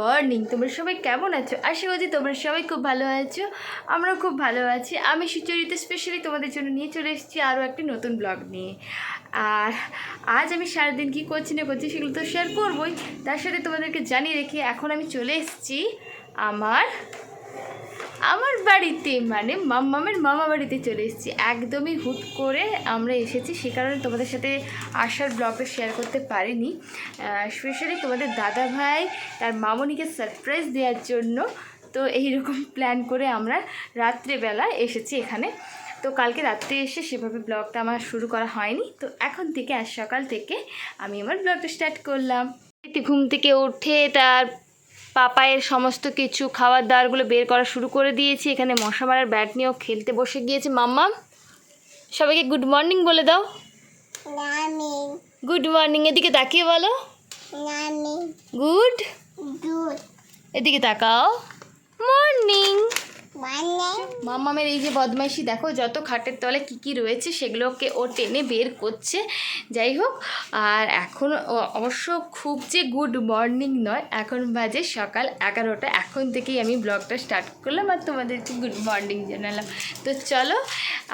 Morning. তোমরা সবাই কেমন আছো? আশা করছি তোমরা সবাই খুব ভালো আছো। আমরা খুব ভালো আছি। আমি সুচরিতা স্পেশালি তোমাদের জন্য নিয়ে চলে এসেছি আরও একটি নতুন ব্লগ নিয়ে। আর আজ আমি সারাদিন কী করছি না করছি সেগুলো তো শেয়ার করবোই। তার সাথে তোমাদেরকে জানিয়ে রেখে এখন আমি চলে এসেছি আমার আমার বাড়িতে মানে মাম্মামের মামা বাড়িতে চলে এসেছি। একদমই হুট করে আমরা এসেছি, সে কারণে তোমাদের সাথে আসার ব্লগটা শেয়ার করতে পারিনি। স্পেশালি তোমাদের দাদা ভাই তার মামনিকে সারপ্রাইজ দেওয়ার জন্য তো এইরকম প্ল্যান করে আমরা রাত্রেবেলা এসেছি এখানে। তো কালকে রাত্রে এসে সেভাবে ব্লগটা আমার শুরু করা হয়নি। তো এখন থেকে আজ সকাল থেকে আমি আমার ব্লগটা স্টার্ট করলাম। এতে ঘুম থেকে উঠে তার পাপায়ের সমস্ত কিছু খাবার দাবারগুলো বের করা শুরু করে দিয়েছি। এখানে মশা মারার ব্যাট নিয়েও খেলতে বসে গিয়েছে। মাম্মা সবাইকে গুড মর্নিং বলে দাও। গুড মর্নিং এদিকে তাকিয়ে বলো। গুড গুড এদিকে তাকাও। মর্নিং মাম্মামের এই যে বদমাইশি, দেখো যত খাটের তলে কী কী রয়েছে সেগুলোকে ও টেনে বের করছে। যাই হোক, আর এখন অবশ্য খুব যে গুড মর্নিং নয়, এখন বাজে সকাল এগারোটা। এখন থেকেই আমি ব্লগটা স্টার্ট করলাম আর তোমাদেরকে গুড মর্নিং জানালাম। তো চলো,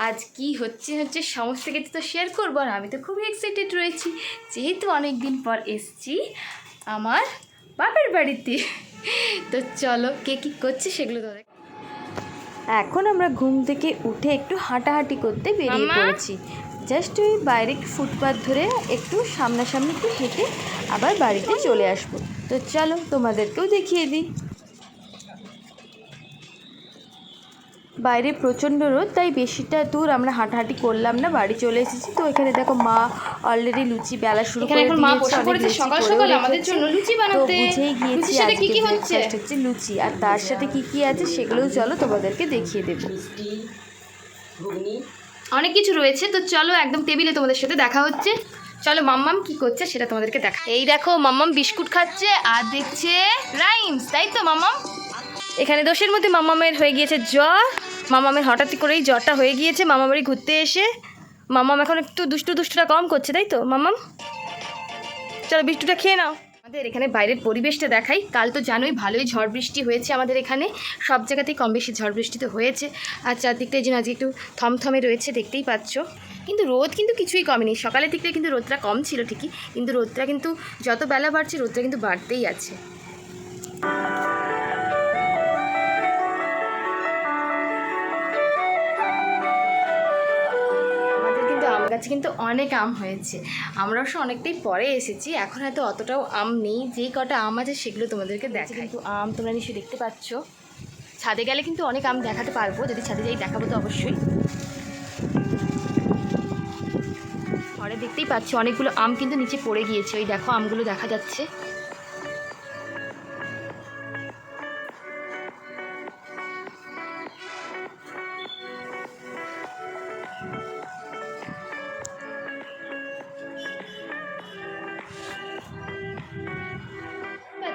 আজ কি হচ্ছে হচ্ছে সমস্ত কিছু তো শেয়ার করব আর আমি তো খুবই এক্সাইটেড রয়েছি। যেহেতু অনেক দিন পর এসছি আমার বাপের বাড়িতে। তো চলো, কে কী করছে সেগুলো তো এখন আমরা ঘুম থেকে উঠে একটু হাঁটাহাঁটি করতে বেরিয়ে পড়েছি। জাস্ট ওই বাইরে একটু ফুটপাথ ধরে একটু সামনাসামনি একটু হেঁটে আবার বাড়িতে চলে আসব। তো চলো তোমাদেরকেও দেখিয়ে দিই। বাইরে প্রচণ্ড রোদ তাই বেশিটা দূর আমরা হাঁটাহাঁটি করলাম না বাড়ি চলে এসেছি। তো এখানে দেখো মা অলরেডি লুচি বেলা শুরু করে এখন মা দিয়েছে, বসে পড়েছে লুচি সকাল সকাল আমাদের জন্য লুচি বানাতে। বুঝেই গিয়েছি আজকে কি হচ্ছে? breakfast হচ্ছে লুচি আর তার সাথে কি কি আছে সেগুলোও চলো তোমাদেরকে দেখিয়ে দেবো। অনেক কিছু রয়েছে তো চলো একদম টেবিলে তোমাদের সাথে দেখা হচ্ছে। চলো মাম্মাম কি করছে সেটা তোমাদেরকে দেখা। এই দেখো মাম্মাম বিস্কুট খাচ্ছে আর দেখছে রাইমস তাই তো মাম্মাম? এখানে দোষের মধ্যে মাম্মামের হয়ে গিয়েছে জ্বর। মাম্মামের হঠাৎ করেই জ্বরটা হয়ে গিয়েছে, মামা বাড়ি ঘুরতে এসে মাম্মাম এখন একটু দুষ্টু দুষ্টুটা কম করছে, তাই তো? মাম্মাম চলো বিস্কুটটা খেয়ে নাও। আমাদের এখানে বাইরের পরিবেশটা দেখাই। কাল তো জানোই ভালোই ঝড় বৃষ্টি হয়েছে আমাদের এখানে। সব জায়গাতেই কম বেশি ঝড় বৃষ্টি তো হয়েছে। আর চারদিকটাই যেন আজকে একটু থমথমে রয়েছে, দেখতেই পাচ্ছ। কিন্তু রোদ কিন্তু কিছুই কমেনি। সকালের দিকটা কিন্তু রোদটা কম ছিল ঠিকই। কিন্তু রোদটা কিন্তু যত বেলা বাড়ছে, রোদটা কিন্তু বাড়তেই আছে। গাছে কিন্তু অনেক আম হয়েছে। আমরা অবশ্য অনেকটাই পরে এসেছি এখন হয়তো অতটাও আম নেই। যেই কটা আম আছে সেগুলো তোমাদেরকে দেখা কিন্তু আম তোমরা নিশ্চয়ই দেখতে পাচ্ছ। ছাদে গেলে কিন্তু অনেক আম দেখাতে পারব যদি ছাদে যাই দেখাবো তো অবশ্যই। ঘরে দেখতেই পাচ্ছি অনেকগুলো আম কিন্তু নিচে পড়ে গিয়েছে। ওই দেখো আমগুলো দেখা যাচ্ছে।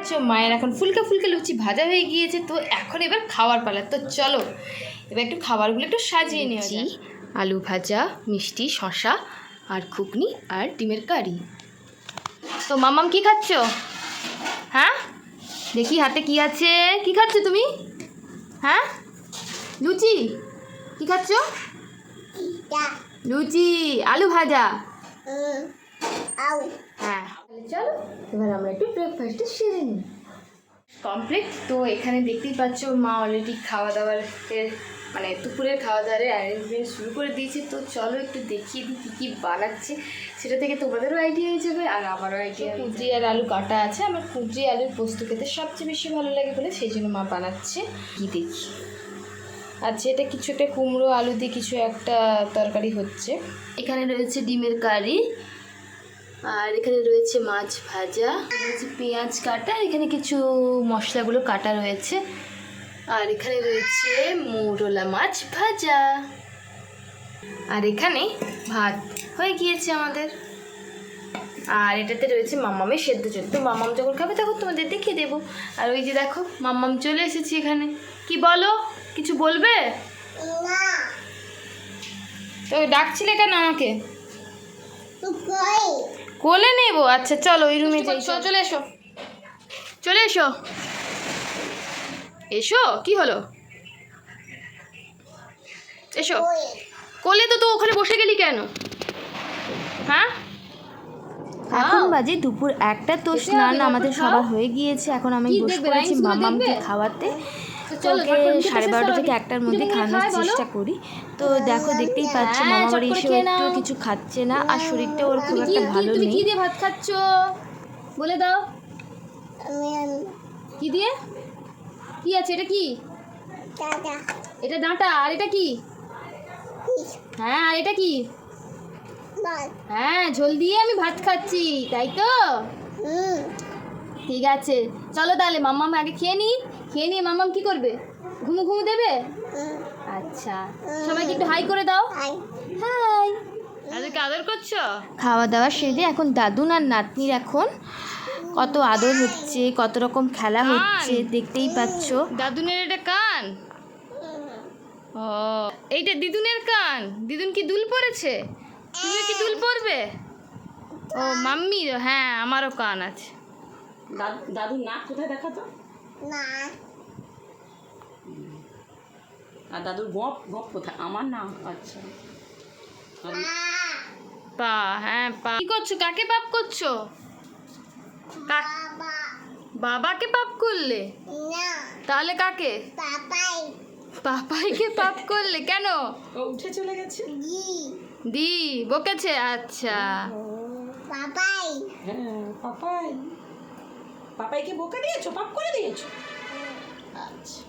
পাচ্ছ মায়ের এখন ফুলকা ফুলকা লুচি ভাজা হয়ে গিয়েছে তো এখন এবার খাওয়ার পালা। তো চলো এবার একটু খাবারগুলো একটু সাজিয়ে নিয়েছি আলু ভাজা মিষ্টি শশা আর খুকনি আর ডিমের কারি। তো মামাম কি খাচ্ছ? হ্যাঁ? দেখি হাতে কি আছে। কি খাচ্ছ তুমি? হ্যাঁ? লুচি কি খাচ্ছ? লুচি আলু ভাজা। হ্যাঁ। চলো এবার আমরা একটু ব্রেকফাস্টে সেরে নিই। কমপ্লিট তো এখানে দেখতেই পাচ্ছ মা অলরেডি খাওয়া দাওয়ার মানে দুপুরের খাওয়া দাওয়ার অ্যারেঞ্জমেন্ট শুরু করে দিয়েছে। তো চলো একটু দেখিয়ে দিই কী কী বানাচ্ছে। সেটা থেকে তোমাদেরও আইডিয়া হয়ে যাবে আর আমারও আইডিয়া কুদ্রি আর আলু কাটা আছে। আমার কুদ্রি আলুর পোস্ত খেতে সবচেয়ে বেশি ভালো লাগে বলে সেই জন্য মা বানাচ্ছে। কি দেখি। আচ্ছা এটা কিছু একটা কুমড়ো আলু দিয়ে কিছু একটা তরকারি হচ্ছে। এখানে রয়েছে ডিমের কারি আর এখানে রয়েছে মাছ ভাজা রয়েছে পেঁয়াজ কাটা এখানে কিছু মশলাগুলো কাটা রয়েছে। আর এখানে রয়েছে মৌরলা মাছ ভাজা। আর এখানে ভাত হয়ে গিয়েছে আমাদের। আর এটাতে রয়েছে মাম্মামের সেদ্ধ চল তো মাম্মাম যখন খাবে তখন তোমাদের দেখিয়ে দেবো। আর ওই যে দেখো মাম্মাম চলে এসেছি এখানে। কি বলো? কিছু বলবে? তো ডাকছিলে কেন আমাকে? কোলে নেব? আচ্ছা চলো ওই রুমে যাই চলো চলে। এসো। চলে এসো। এসো? কি হলো? এসো। কোলে তো তো ওখানে বসে গেলি কেন? হ্যাঁ? এখন বাজে দুপুর একটা তো স্নান আমাদের সবার হয়ে গিয়েছে। এখন আমি বসে পড়েছি মামামকে খাওয়াতে। খেতে সাড়ে বারোটা থেকে একটার মধ্যে খাওয়ানোর চেষ্টা করি। তো দেখো দেখতেই পাচ্ছ হ্যাঁ, মামা বাড়ি এসেও একটু কিছু খাচ্ছে না আর শরীরটা ওর খুব একটা ভালো তুমি নেই কি দিয়ে ভাত খাচ্ছ? বলে দাও। আমি আমি কি দিয়ে? কি আছে এটা কি? এটা ডাঁটা আর এটা কি? হ্যাঁ আর এটা কি? হ্যাঁ ঝোল দিয়ে আমি ভাত খাচ্ছি তাই তো? ঠিক আছে চলো তাহলে মাম্মাম আগে খেয়ে নি খেয়ে নিয়ে মাম্মাম কি করবে? ঘুমু ঘুমু দেবে? আচ্ছা। সবাইকে একটু হাই করে দাও। হাই। তাদেরকে আদর করছ? খাওয়া দাওয়া সেরে এখন দাদুন আর নাতনির এখন কত আদর হচ্ছে কত রকম খেলা হচ্ছে দেখতেই পাচ্ছ। দাদুনের এটা কান? ও এইটা দিদুনের কান? দিদুন কি দুল পড়েছে তুমি কি দুল পরবে? ও মাম্মি হ্যাঁ আমারও কান আছে। দাদু নাক কোথায় দেখাতো? না। আর দাদুর গপ গপ কোথায়? আমার না? আচ্ছা। পা। হ্যাঁ পা। কি করছ? কাকে পাপ করছ? বাবাকে পাপ করলে? তাহলে কাকে? পাপাই। পাপাইকে পাপ করলে? কেন? ও উঠে চলে গেছে? দি বকেছে? আচ্ছা। পাপাই। হ্যাঁ পাপাই। পাপাইকে বোকা দিয়েছ? পাপ করে দিয়েছ? আচ্ছা।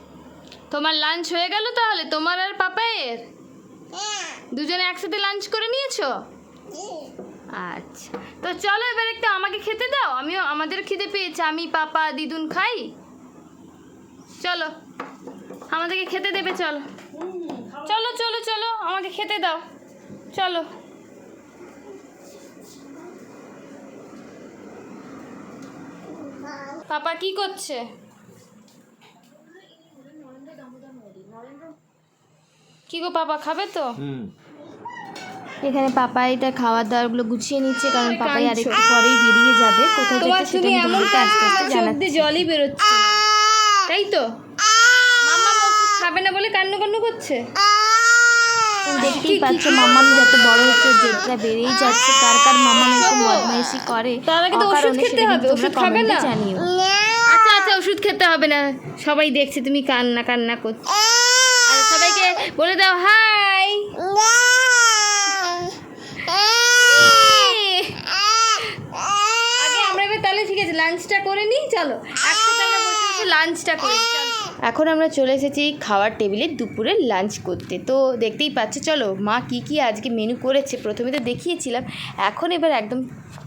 তোমার লাঞ্চ হয়ে গেল তাহলে? তোমার আর পাপাইয়ের? হ্যাঁ। দুজনে একসাথে লাঞ্চ করে নিয়েছো? আচ্ছা। তো চলো এবার একটু আমাকে খেতে দাও। আমিও আমাদের খিদে পেয়েছে। আমি পাপা দিদুন খাই? চলো। আমাদেরকে খেতে দেবে চলো। চলো চলো চলো আমাকে খেতে দাও। চলো। পাপা কি করছে? কি গো পাপা খাবে তো? এখানে পাপাই তার খাওয়ার দাওয়ারগুলো গুছিয়ে নিচ্ছে কারণ পাপাই আর একটু পরেই বেরিয়ে যাবে কোথায় তোমার যাচ্ছে সেটা তুমি আমি এমন তোমাদেরকে আস্তে আস্তে জানাচ্ছি। জলই বেরোচ্ছে তাই তো? মাম্মা খাবে না বলে কান্নু কান্নু করছে? দেখতেই পাচ্ছ মামাম যত বড় হচ্ছে জেদটা বেড়েই যাচ্ছে। কার কার মামাম এরকম বদমাইশি করে তার আগে তো ওষুধ খেতে হবে, ওষুধ খাবে না? জানিও। আচ্ছা আচ্ছা ওষুধ খেতে হবে না। সবাই দেখছে তুমি কান্না কান্না করছ। আর সবাইকে বলে দাও হাই! আগে আমরা এবার তাহলে ঠিক আছে লাঞ্চটা করে নিই চলো। একসাথে আমরা বসে লাঞ্চটা করি এখন আমরা চলে এসেছি খাওয়ার টেবিলে দুপুরে লাঞ্চ করতে। তো দেখতেই পাচ্ছ, চলো মা কি কি আজকে মেনু করেছে, প্রথমে তো দেখিয়েছিলাম, এখন এবার একদম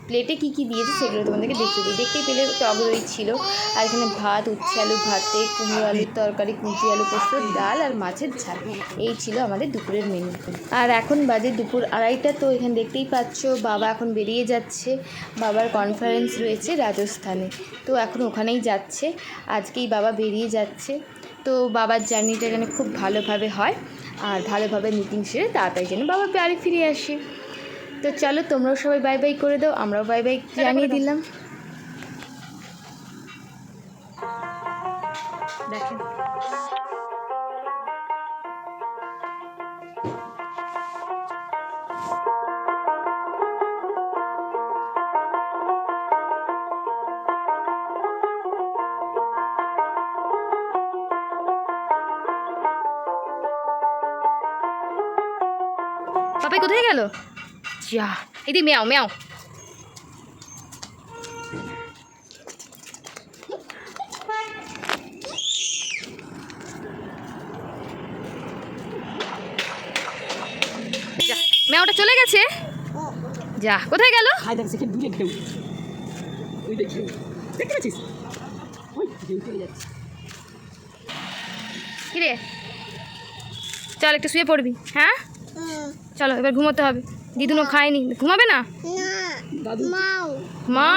প্লেটে কি কি দিয়েছে সেগুলো তোমাদেরকে দেখিয়ে দিই। দেখতেই পেলে টক দই ছিল, আর এখানে ভাত, উচ্ছে আলু ভাতে, কুমড়ো আলুর তরকারি কুঁচি আলু পোস্ত, ডাল আর মাছের ঝাল। এই ছিল আমাদের দুপুরের মেনু আর এখন বাজে দুপুর আড়াইটা, তো এখানে দেখতেই পাচ্ছ বাবা এখন বেরিয়ে যাচ্ছে। বাবার কনফারেন্স রয়েছে রাজস্থানে। তো এখন ওখানেই যাচ্ছে। আজকেই বাবা বেরিয়ে যাচ্ছে। তো বাবার জার্নিটা যেন খুব ভালোভাবে হয়, আর ভালোভাবে মিটিং সেরে তাড়াতাড়ি যেন বাবা বাড়ি ফিরে আসে। তো চলো তোমরাও সবাই বাই বাই করে দাও আমরাও বাই বাই জানিয়ে দিলাম। দেখেন। পাপাই কোথায় গেল? যা এদি মেয়াও মেয়াও যা মেয়াওটা চলে গেছে? যা কোথায় গেল? কিরে? চল একটু শুয়ে পড়বি হ্যাঁ? চলো এবার ঘুমোতে হবে। দিদুনও খায়নি। ঘুমাবে না? মা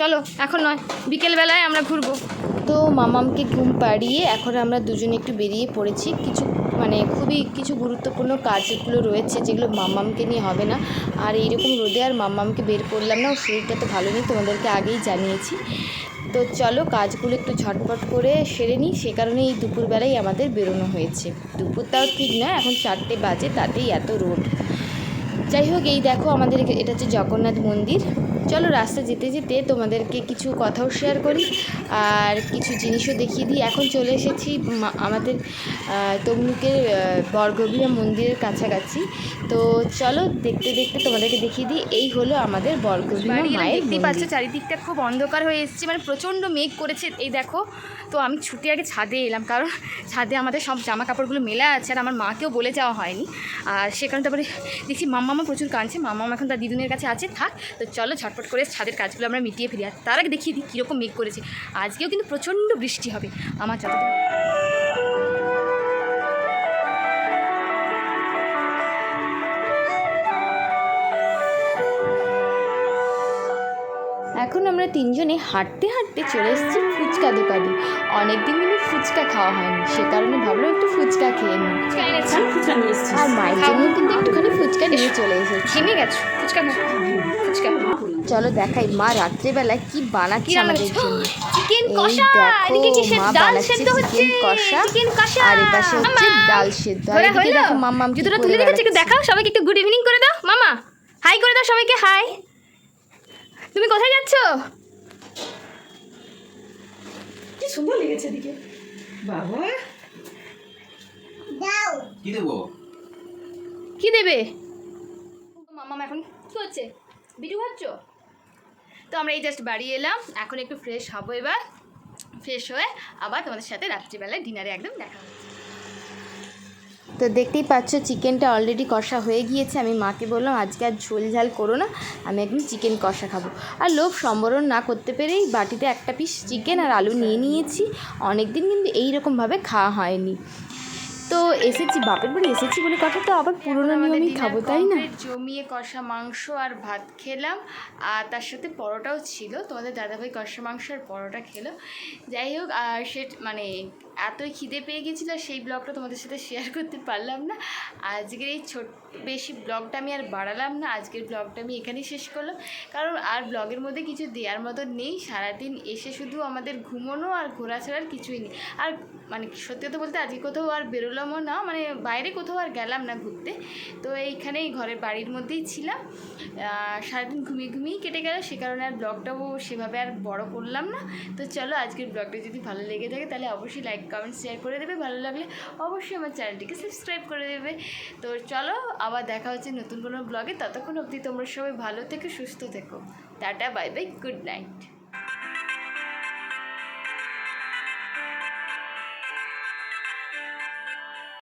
চলো এখন নয় বিকেলবেলায় আমরা ঘুরবো। তো মামামকে ঘুম পাড়িয়ে এখন আমরা দুজনে একটু বেরিয়ে পড়েছি। কিছু মানে খুবই কিছু গুরুত্বপূর্ণ কাজগুলো রয়েছে যেগুলো মামামকে নিয়ে হবে না। আর এইরকম রোদে আর মামামকে বের করলাম না ওর শরীরটা তো ভালো নেই তোমাদেরকে আগেই জানিয়েছি। তো চলো কাজগুলো একটু ঝটপট করে সেরে নিই। সে কারণে এই দুপুরবেলায় আমাদের বেরোনো হয়েছে। দুপুর তাও ঠিক না, এখন চারটে বাজে, তাতেই এত রোদ। যাই হোক এই দেখো আমাদের এটা হচ্ছে জগন্নাথ মন্দির। চলো রাস্তা যেতে যেতে তোমাদেরকে কিছু কথাও শেয়ার করি আর কিছু জিনিসও দেখিয়ে দিই। এখন চলে এসেছি আমাদের তমলুকের বর্গভীরা মন্দিরের কাছাকাছি। তো চলো দেখতে দেখতে তোমাদেরকে দেখিয়ে দিই এই হলো আমাদের বর্গভীরা মায়ের দেখতেই পাচ্ছ চারিদিকটা খুব অন্ধকার হয়ে এসেছে মানে প্রচণ্ড মেঘ করেছে। এই দেখো তো আমি ছুটি আগে ছাদে এলাম কারণ ছাদে আমাদের সব জামা কাপড়গুলো মেলা আছে আর আমার মাকেও বলে যাওয়া হয়নি। আর সে কারণে তারপরে দেখছি মাম্মামা প্রচুর কাঁদছে মামা এখন তার দিদুনের কাছে আছে, থাক। তো চলো ঝটপট করে ছাদের কাজগুলো আমরা মিটিয়ে ফিরি আর তার আগে দেখিয়ে দিই কীরকম মেঘ করেছে। আজকেও কিন্তু প্রচণ্ড বৃষ্টি হবে। আমার যতদিন এখন আমরা তিনজনে হাঁটতে হাঁটতে চলে এসেছি ফুচকা দোকানে। অনেকদিন কিন্তু ফুচকা খাওয়া হয়নি সে কারণে ভাবলাম একটু ফুচকা খেয়ে নিই। আর মায়ের জন্য কিন্তু একটুখানি ফুচকা নিয়ে চলে এসেছি। ঘেমে গেছো? ফুচকা। ফুচকা চলো দেখাই মা রাত্রেবেলায় কি বানাচ্ছে আমাদের করছ? জন্য। চিকেন কষা দেখো, এদিকে কি মা ডাল বানাচ্ছে সেদ্ধ হচ্ছে? চিকেন কষা। চিকেন কষা। আর এপাশে হচ্ছে ডাল সেদ্ধ। আর এদিকে? দেখো জুতোটা তুলে রেখেছি দেখাও। সবাইকে একটু গুড ইভিনিং করে দাও। মামা হাই করে দাও সবাইকে হাই। তুমি কোথায় যাচ্ছ? কি সুন্দর লেগেছে এদিকে। বাবা। দাও। কি দেবো? কি দেবে? মামা এখন কি হচ্ছে? ভিডিও ভাবছ? তো আমরা এই জাস্ট বাড়ি এলাম এখন একটু ফ্রেশ হব এবার। ফ্রেশ হয়ে আবার তোমাদের সাথে রাত্রিবেলায় ডিনারে একদম দেখা হবে তো দেখতেই পাচ্ছ, চিকেনটা অলরেডি কষা হয়ে গিয়েছে। আমি মাকে বললাম, আজকে আর ঝোল ঝাল করো না, আমি একদিন চিকেন কষা খাব। আর লোভ সম্বরণ না করতে পেরেই বাটিতে একটা পিস চিকেন আর আলু নিয়ে নিয়েছি। অনেক দিন কিন্তু এইরকমভাবে খাওয়া হয়নি। তো এসেছি বাপের বাড়ি এসেছি বলে কথা তো আবার পুরোনো আমাদের নিয়মই খাব তাই না? জমিয়ে কষা মাংস আর ভাত খেলাম আর তার সাথে পরোটাও ছিল তোমাদের দাদাভাই কষা মাংস আর পরোটা খেলো। যাই হোক আর সে মানে এতই খিদে পেয়ে গেছিল সেই ব্লগটা তোমাদের সাথে শেয়ার করতে পারলাম না। আজকের এই ছোট বেশি ব্লগটা আমি আর বাড়ালাম না আজকের ব্লগটা আমি এখানেই শেষ করলাম। কারণ আর ব্লগের মধ্যে কিছু দেওয়ার মতো নেই সারাদিন এসে শুধু আমাদের ঘুমোনো আর ঘোরা ছাড়ার কিছুই নেই। আর মানে সত্যি কথা বলতে আজকে কোথাও আর বেরোলামও না মানে বাইরে কোথাও আর গেলাম না ঘুরতে। তো এইখানেই ঘরের বাড়ির মধ্যেই ছিলাম। সারাদিন ঘুমিয়ে ঘুমিয়েই কেটে গেল, সে কারণে আর ব্লগটাও সেভাবে আর বড় করলাম না। তো চলো আজকের ব্লগটা যদি ভালো লেগে থাকে তাহলে অবশ্যই লাইক কমেন্ট শেয়ার করে দেবে। ভালো লাগলে অবশ্যই আমার চ্যানেলটিকে সাবস্ক্রাইব করে দেবে। তো চলো আবার দেখা হচ্ছে নতুন কোনো ব্লগে ততক্ষণ অবধি তোমরা সবাই ভালো থেকো, সুস্থ থেকো। Tata bye bye good night